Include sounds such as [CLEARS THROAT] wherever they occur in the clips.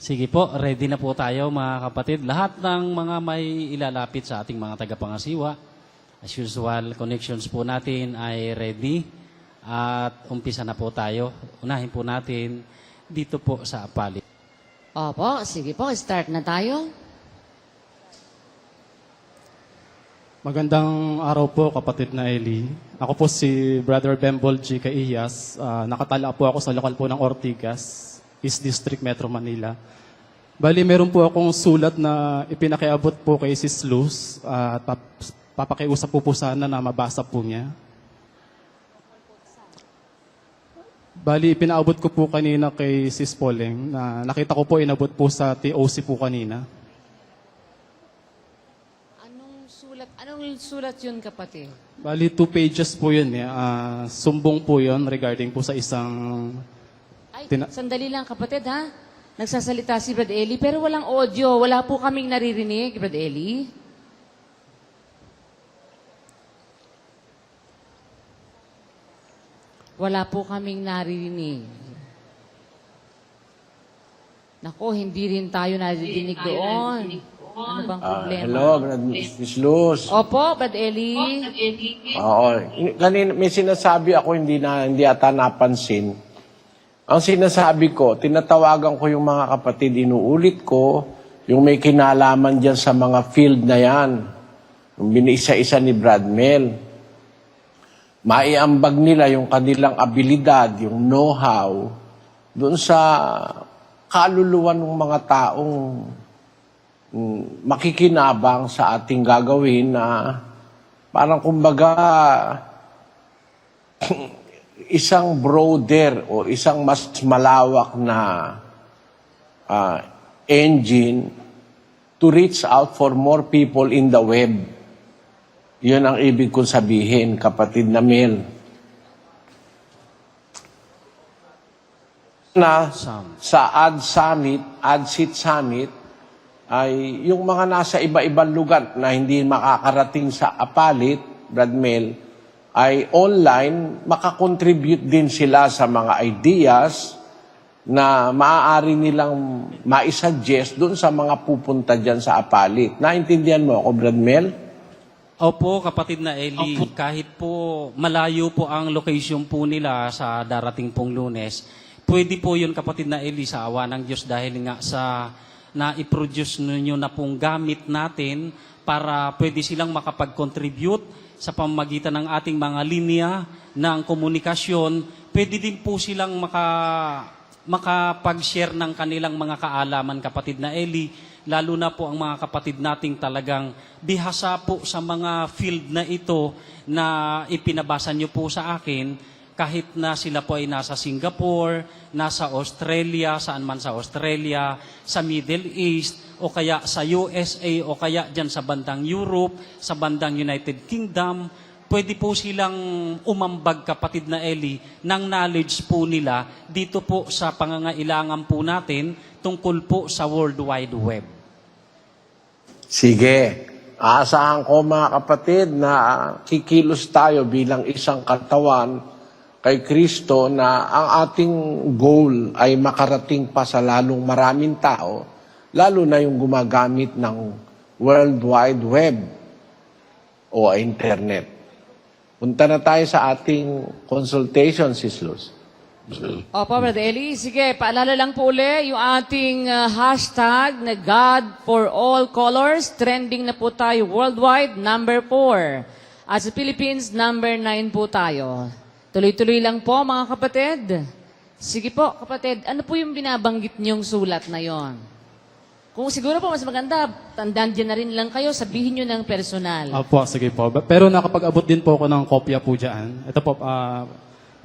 Sige po, ready na po tayo mga kapatid. Lahat ng mga may ilalapit sa ating mga tagapangasiwa, as usual, connections po natin ay ready. At umpisa na po tayo. Unahin po natin dito po sa Apali. Opo, sige po, start na tayo. Magandang araw po kapatid na Eli. Ako po si Brother Bembol G. Caillas. Ah, nakatala po ako sa lokal po ng Ortigas, East District, Metro Manila. Bali, meron po akong sulat na ipinakiabot po kay Sis Luz at pap- papakiusap po po sana na mabasa po niya. Bali, pinaabot ko po kanina kay Sis Poleng na nakita ko po inabot po sa TOC po kanina. Anong sulat, anong sulat yun kapatid? Bali, two pages po yun. Eh. Ah, sumbong po yun regarding po sa isang... Ay, Tina- sandali lang kapatid ha. Nagsasalita si Brad Eli, pero walang audio. Wala po kaming naririnig, Brad Eli. Wala po kaming naririnig. Nako, hindi rin tayo naririnig doon. Ano bang Ah, problema? hello, Brad Miss Luz. Opo, Brad Eli. Oo. Kanina, may sinasabi ako hindi na hindi ata napansin. Ang sinasabi ko, tinatawagan ko yung mga kapatid, inuulit ko, yung may kinalaman dyan sa mga field na yan. Yung biniisa-isa ni Brad Mel. Maiambag nila yung kanilang abilidad, yung know-how, doon sa kaluluwan ng mga taong mm, makikinabang sa ating gagawin na parang kumbaga [CLEARS THROAT] isang broader o isang mas malawak na ah, engine to reach out for more people in the web. Yun ang ibig kong sabihin, kapatid na Mel. Na sa Ad Summit, AdSeat Summit, ay yung mga nasa iba-ibang lugar na hindi makakarating sa Apalit, Bradmel, ay online, makakontribute din sila sa mga ideas na maaari nilang maisuggest doon sa mga pupunta dyan sa Apalit. Naintindihan mo ako, Bradmel? Opo, kapatid na Eli, kahit po malayo po ang location po nila sa darating pong lunes, pwede po yun kapatid na Eli sa awa ng Diyos dahil nga sa na i-produce ninyo na pong gamit natin para pwede silang makapag-contribute sa pamamagitan ng ating mga linya ng komunikasyon, pwede din po silang maka makapag-share ng kanilang mga kaalaman, kapatid na Eli, lalo na po ang mga kapatid nating talagang bihasa po sa mga field na ito na ipinabasa nyo po sa akin, kahit na sila po ay nasa Singapore, nasa Australia, saan man sa Australia, sa Middle East, o kaya sa USA, o kaya dyan sa bandang Europe, sa bandang United Kingdom, pwede po silang umambag kapatid na Eli ng knowledge po nila dito po sa pangangailangan po natin tungkol po sa World Wide Web. Sige. Aasahan ko mga kapatid na kikilos tayo bilang isang katawan kay Kristo na ang ating goal ay makarating pa sa lalong maraming tao, lalo na yung gumagamit ng World Wide Web o Internet. Punta na tayo sa ating consultation, Sis Luz. Opo, Brother Eli. Sige, paalala lang po uli yung ating uh, hashtag na God for All Colors. Trending na po tayo worldwide, number 4. At sa Philippines, number 9 po tayo. Tuloy-tuloy lang po, mga kapatid. Sige po, kapatid, ano po yung binabanggit niyong sulat na yon? Kung siguro po mas maganda, tandaan dyan na rin lang kayo, sabihin nyo ng personal. Opo, sige po. Pero nakapag-abot din po ako ng kopya po dyan. Ito po, ah,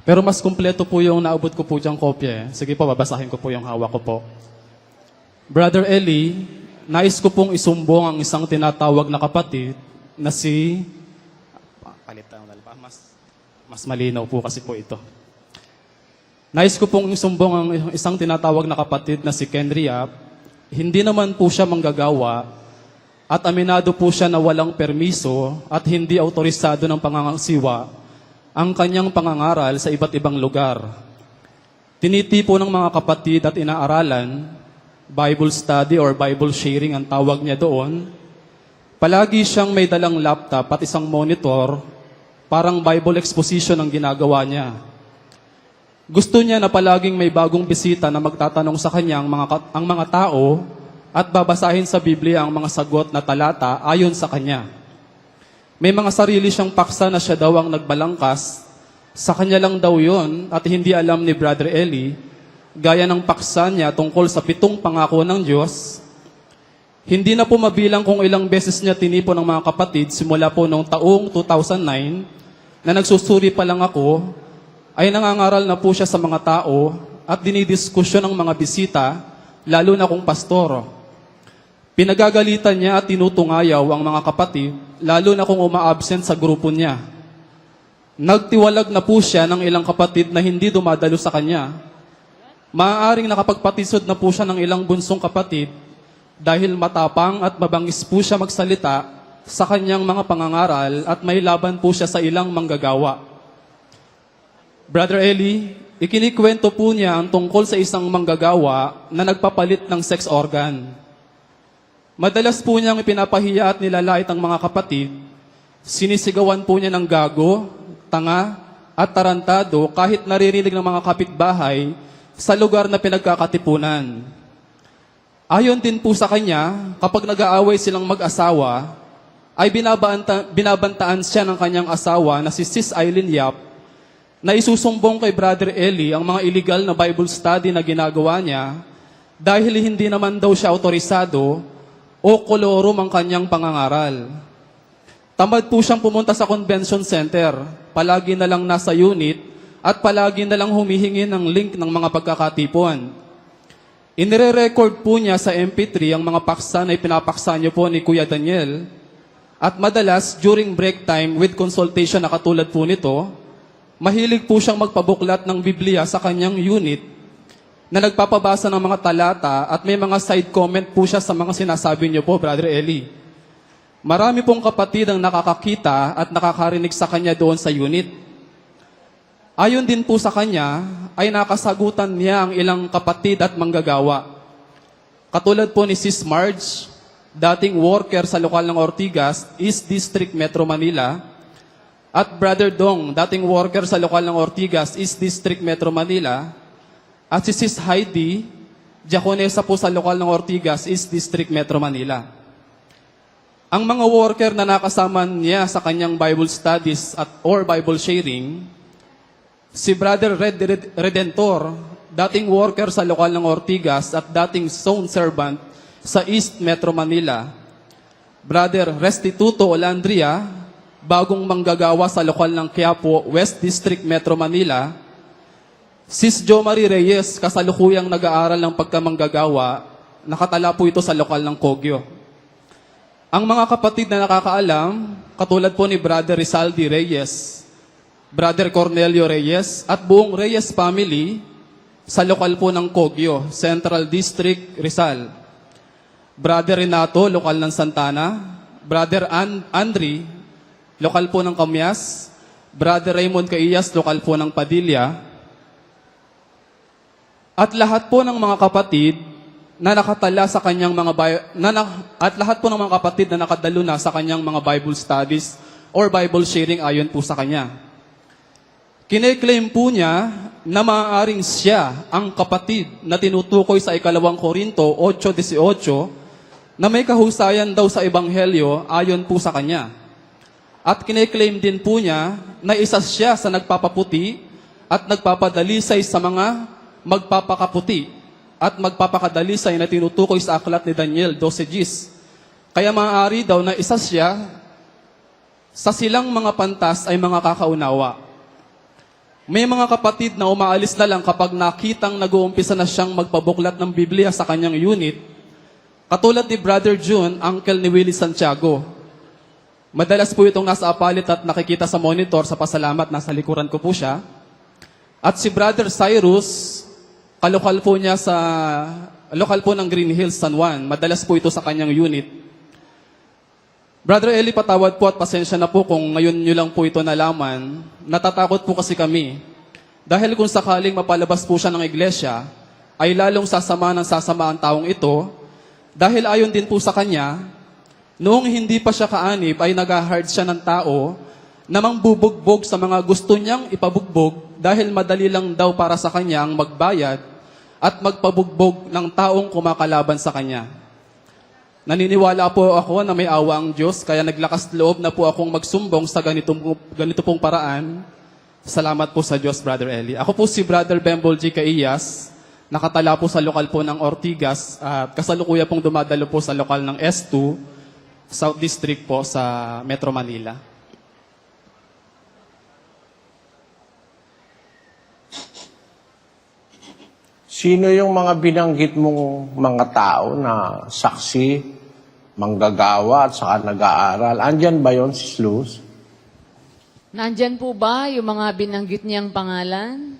pero mas kumpleto po yung naabot ko po diyang kopya. Eh. Sige po, babasahin ko po yung hawak ko po. Brother Eli, nais ko pong isumbong ang isang tinatawag na kapatid na si... Pa- Palitan ko na. Mas, mas malinaw po kasi po ito. Nais ko pong isumbong ang isang tinatawag na kapatid na si Ken Riap. Hindi naman po siya manggagawa at aminado po siya na walang permiso at hindi autorisado ng pangangasiwa ang kanyang pangangaral sa iba't ibang lugar. Tinitipo ng mga kapatid at inaaralan Bible study or Bible sharing ang tawag niya doon. Palagi siyang may dalang laptop at isang monitor, parang Bible exposition ang ginagawa niya. Gusto niya na palaging may bagong bisita na magtatanong sa kanya ang mga, ang mga tao at babasahin sa Biblia ang mga sagot na talata ayon sa kanya. May mga sarili siyang paksa na siya daw ang nagbalangkas. Sa kanya lang daw yon at hindi alam ni Brother Eli, gaya ng paksa niya tungkol sa pitong pangako ng Diyos. Hindi na po mabilang kung ilang beses niya tinipon ng mga kapatid simula po noong taong 2009 na nagsusuri pa lang ako, ay nangangaral na po siya sa mga tao at dinidiskusyon ng mga bisita, lalo na kung pastor. Pinagagalitan niya at tinutungayaw ang mga kapatid, lalo na kung uma-absent sa grupo niya. Nagtiwalag na po siya ng ilang kapatid na hindi dumadalo sa kanya. Maaaring nakapagpatisod na po siya ng ilang bunsong kapatid dahil matapang at mabangis po siya magsalita sa kanyang mga pangangaral at may laban po siya sa ilang manggagawa. Brother Eli, ikinikwento po niya ang tungkol sa isang manggagawa na nagpapalit ng sex organ. Madalas po niyang ipinapahiya at nilalait ang mga kapatid. Sinisigawan po niya ng gago, tanga, at tarantado kahit naririnig ng mga kapitbahay sa lugar na pinagkakatipunan. Ayon din po sa kanya, kapag nag-aaway silang mag-asawa, ay binabanta, binabantaan siya ng kanyang asawa na si Sis Eileen Yap na isusumbong kay Brother Eli ang mga illegal na Bible study na ginagawa niya dahil hindi naman daw siya autorisado o kolorum ang kanyang pangangaral. Tamad po siyang pumunta sa convention center, palagi na lang nasa unit at palagi na lang humihingi ng link ng mga pagkakatipon. Inire-record po niya sa MP3 ang mga paksa na ipinapaksa niyo po ni Kuya Daniel. At madalas, during break time with consultation na katulad po nito, mahilig po siyang magpabuklat ng Biblia sa kanyang unit na nagpapabasa ng mga talata at may mga side comment po siya sa mga sinasabi niyo po, Brother Eli. Marami pong kapatid ang nakakakita at nakakarinig sa kanya doon sa unit. Ayon din po sa kanya, ay nakasagutan niya ang ilang kapatid at manggagawa. Katulad po ni Sis Marge, dating worker sa lokal ng Ortigas, East District, Metro Manila, at Brother Dong, dating worker sa lokal ng Ortigas, East District, Metro Manila, at si Sis Heidi, diakonesa po sa lokal ng Ortigas, East District, Metro Manila. Ang mga worker na nakasama niya sa kanyang Bible studies at or Bible sharing, si Brother Red Red- Redentor, dating worker sa lokal ng Ortigas at dating zone servant sa East Metro Manila. Brother Restituto Olandria, bagong manggagawa sa lokal ng Quiapo, West District, Metro Manila. Sis Jo Marie Reyes, kasalukuyang nag-aaral ng pagkamanggagawa, nakatala po ito sa lokal ng Kogyo. Ang mga kapatid na nakakaalam, katulad po ni Brother Rizaldi Reyes, Brother Cornelio Reyes, at buong Reyes family sa lokal po ng Kogyo, Central District, Rizal. Brother Renato, lokal ng Santana. Brother An Andri, lokal po ng Kamyas. Brother Raymond Caillas, lokal po ng Padilla. At lahat po ng mga kapatid na nakatala sa kanyang mga na, na- at lahat po ng mga kapatid na nakadalo na sa kanyang mga Bible studies or Bible sharing ayon po sa kanya. Kine-claim po niya na maaaring siya ang kapatid na tinutukoy sa ikalawang Korinto 8.18 na may kahusayan daw sa Ebanghelyo ayon po sa kanya. At kine-claim din po niya na isa siya sa nagpapaputi at nagpapadalisay sa mga magpapakaputi at magpapakadalisay na tinutukoy sa aklat ni Daniel 12 Gs. Kaya maaari daw na isa siya sa silang mga pantas ay mga kakaunawa. May mga kapatid na umaalis na lang kapag nakitang nag-uumpisa na siyang magpabuklat ng Biblia sa kanyang unit, katulad ni Brother June, uncle ni Willie Santiago. Madalas po itong nasa apalit at nakikita sa monitor sa pasalamat, nasa likuran ko po siya. At si Brother Cyrus, kalokal po niya sa, lokal po ng Green Hills, San Juan. Madalas po ito sa kanyang unit. Brother Eli, patawad po at pasensya na po kung ngayon nyo lang po ito nalaman. Natatakot po kasi kami. Dahil kung sakaling mapalabas po siya ng iglesia, ay lalong sasama ng sasama ang taong ito dahil ayon din po sa kanya, noong hindi pa siya kaanib ay nag-hard siya ng tao na mangbubugbog sa mga gusto niyang ipabugbog dahil madali lang daw para sa kanya ang magbayad at magpabugbog ng taong kumakalaban sa kanya. Naniniwala po ako na may awa ang Diyos, kaya naglakas loob na po akong magsumbong sa ganito, ganito pong paraan. Salamat po sa Diyos, Brother Eli. Ako po si Brother Bembol G. Caillas, nakatala po sa lokal po ng Ortigas at kasalukuya pong dumadalo po sa lokal ng S2, South District po sa Metro Manila. Sino yung mga binanggit mong mga tao na saksi, manggagawa at saka nag-aaral? Andyan ba yon si Luz? Nandyan po ba yung mga binanggit niyang pangalan?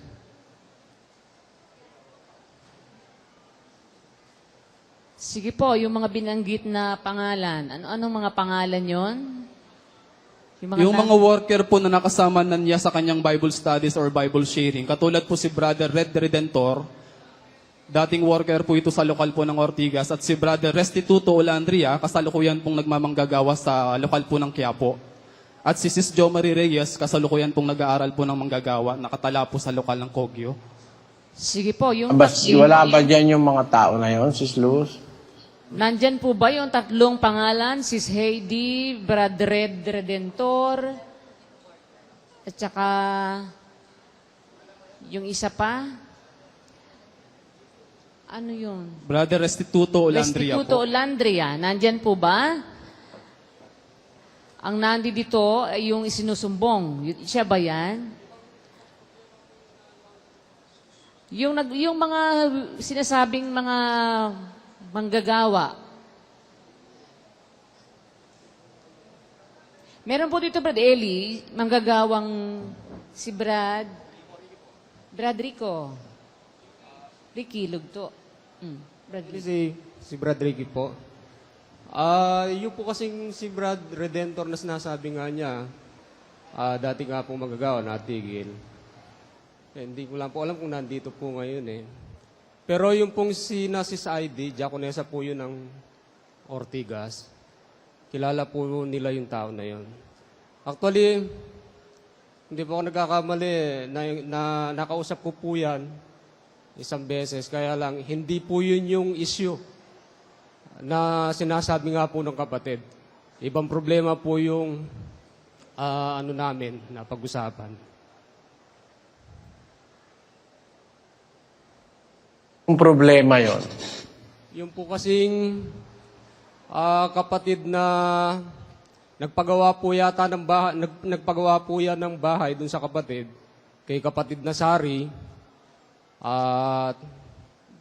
Sige po, yung mga binanggit na pangalan. Ano anong mga pangalan yon? Yung na- mga worker po na nakasama na niya sa kanyang Bible studies or Bible sharing, katulad po si Brother Red Redentor, dating worker po ito sa lokal po ng Ortigas, at si Brother Restituto Olandria, kasalukuyan pong nagmamanggagawa sa lokal po ng Quiapo. At si Sis Jo Marie Reyes, kasalukuyan pong nag-aaral po ng manggagawa, nakatala po sa lokal ng Kogyo. Sige po, yung Bas, yung- wala ba dyan yung mga tao na yon, si Luz? Nandyan po ba yung tatlong pangalan? Sis Heidi, Brad Red Redentor, at saka yung isa pa? Ano yun? Brother Restituto Olandria Restituto po. Olandria. Nandyan po ba? Ang nandi dito ay yung isinusumbong. Siya ba yan? Yung, nag, yung mga sinasabing mga manggagawa. Meron po dito, Brad Eli, manggagawang si Brad, Brad Rico. Ricky Lugto. Mm, Brad Rico. Si, si Brad Ricky po. Ah, yung po kasing si Brad Redentor na sinasabi nga niya, ah, dati nga pong magagawa, natigil. Eh, hindi ko lang po alam kung nandito po ngayon eh. Pero yung pong si Nasis ID, Diakonesa po yun ng Ortigas. Kilala po nila yung tao na yun. Actually, hindi po ako nagkakamali. Na, na, nakausap ko po yan isang beses. Kaya lang, hindi po yun yung issue na sinasabi nga po ng kapatid. Ibang problema po yung ah, ano namin na pag-usapan. Yung problema yon. Yung po kasing ah, kapatid na nagpagawa po yata ng bahay, nag, nagpagawa po yan ng bahay dun sa kapatid, kay kapatid na Sari, at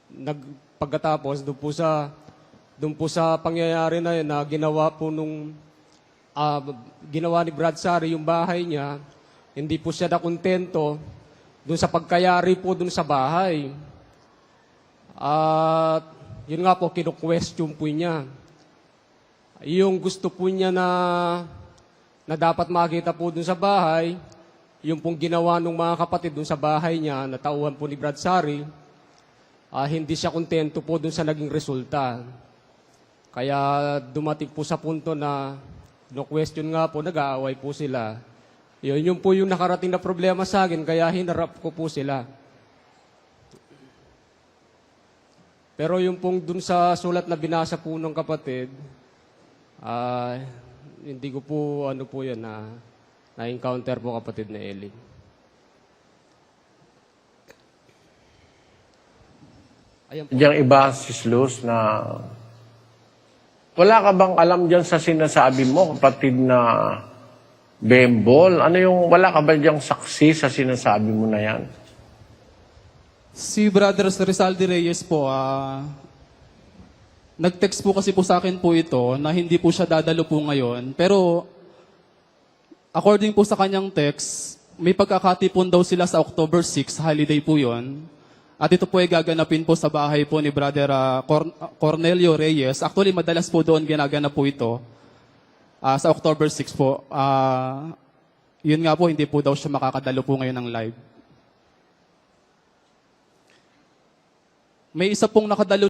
nagpagkatapos doon po sa doon po sa pangyayari na yun na ginawa po nung ah, ginawa ni Brad Sari yung bahay niya, hindi po siya nakontento doon sa pagkayari po doon sa bahay. At yun nga po, kinu-question po niya. Yung gusto po niya na, na dapat makita po dun sa bahay, yung pong ginawa ng mga kapatid dun sa bahay niya, na tauhan po ni Brad Sari, ah, hindi siya kontento po dun sa naging resulta. Kaya dumating po sa punto na no question nga po, nag-aaway po sila. Yun, yun po yung nakarating na problema sa akin, kaya hinarap ko po sila. Pero yung pong dun sa sulat na binasa po ng kapatid, ah, hindi ko po ano po yan na na-encounter po kapatid na Eli. Ayan po. Diyan iba, si Luz, na wala ka bang alam dyan sa sinasabi mo, kapatid na Bembol? Ano yung, wala ka ba diyang saksi sa sinasabi mo na yan? Si Brother Rizal Reyes po, ah, nag-text po kasi po sa akin po ito na hindi po siya dadalo po ngayon. Pero according po sa kanyang text, may pagkakatipon daw sila sa October 6, holiday po yon. At ito po ay gaganapin po sa bahay po ni Brother ah, Cor- Cornelio Reyes. Actually, madalas po doon ginaganap po ito. Ah, sa October 6 po. Ah, yun nga po, hindi po daw siya makakadalo po ngayon ng live. May isa pong nakadalo